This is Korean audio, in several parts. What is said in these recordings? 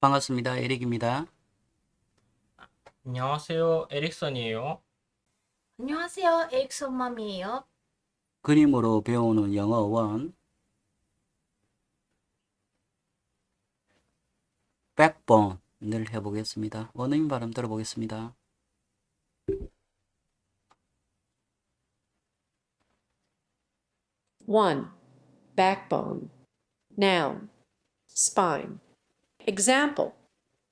반갑습니다. 에릭입니다. 안녕하세요. 에릭선이에요. 안녕하세요. 에릭son 맘이에요. 그림으로 배우는 영어 원 백본을 해보겠습니다. 원어민 발음 들어보겠습니다. One, backbone. Noun, spine. Example,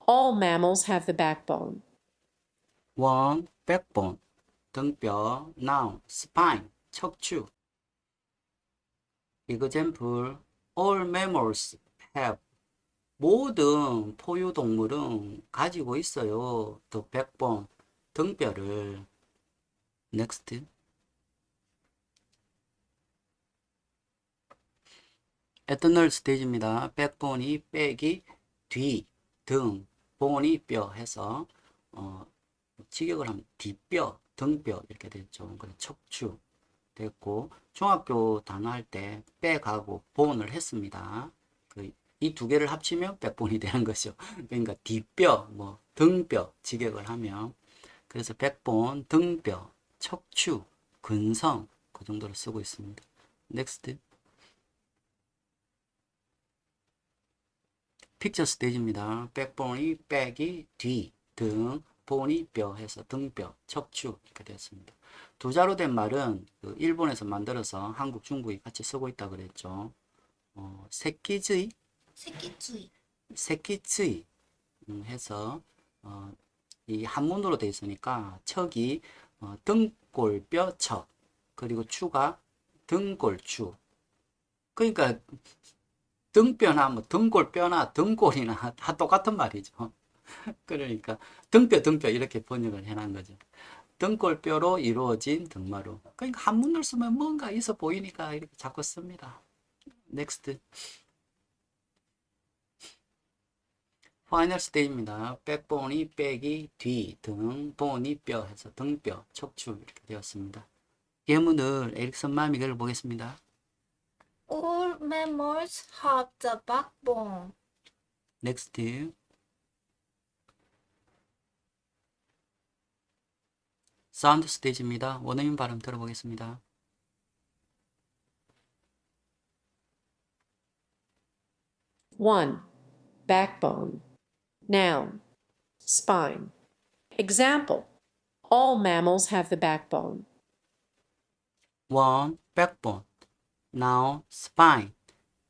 all mammals have the backbone. 원, 백본, 등뼈, noun, spine, 척추. example, all mammals have. 모든 포유동물은 가지고 있어요. the backbone, 등뼈를. next. 에터널 스테이지입니다. 백본이 빼기 뒤, 등, 본이 뼈 해서 어, 직역을 하면 뒷뼈, 등뼈 이렇게 됐죠. 그래 척추 됐고 중학교 단어 할 때 빼가고 본을 했습니다. 그 이 두 개를 합치면 백본이 되는 거죠. 그러니까 뒷뼈, 뭐 등뼈 직역을 하면 그래서 백본, 등뼈, 척추, 근성 그 정도로 쓰고 있습니다. 넥스트. 픽처 스테이지입니다. 백본이 빼기 뒤, 등, 본이 뼈 해서 등뼈, 척추 이렇게 되었습니다. 두 자로 된 말은 그 일본에서 만들어서 한국, 중국이 같이 쓰고 있다 그랬죠. 어, 새끼즈이, 새끼주의. 새끼즈이 음, 해서 어, 이 한문으로 되어 있으니까 척이 어, 등골뼈 척 그리고 추가 등골추. 그러니까 등뼈나 뭐 등골뼈나 등골이나 다 똑같은 말이죠. 그러니까 등뼈 등뼈 이렇게 번역을 해놓은 거죠. 등골뼈로 이루어진 등마루. 그러니까 한문을 쓰면 뭔가 있어 보이니까 이렇게 자꾸 씁니다. 넥스트. 파이널 스테이지입니다. 백본이 빼기 뒤, 등, 본이 뼈 해서 등뼈, 척추 이렇게 되었습니다. 예문을 에릭슨 마미글 보겠습니다. All mammals have the backbone. 넥스트. 사운드 스테이지입니다. 원어민 발음 들어보겠습니다. One, backbone. Noun, spine. Example, all mammals have the backbone. 원, backbone. Now, spine.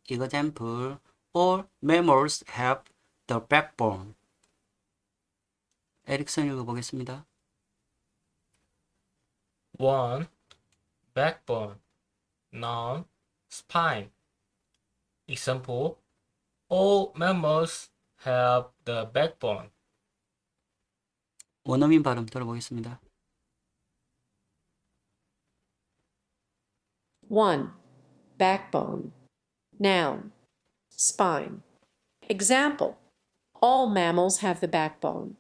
Example, all mammals have the backbone. 에릭슨 읽어보겠습니다. One, backbone. Noun, spine. Example, all mammals have the backbone. 원어민 발음 들어보겠습니다. One, backbone. Noun, spine. Example, all mammals have the backbone.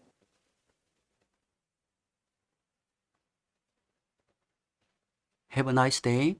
Have a nice day.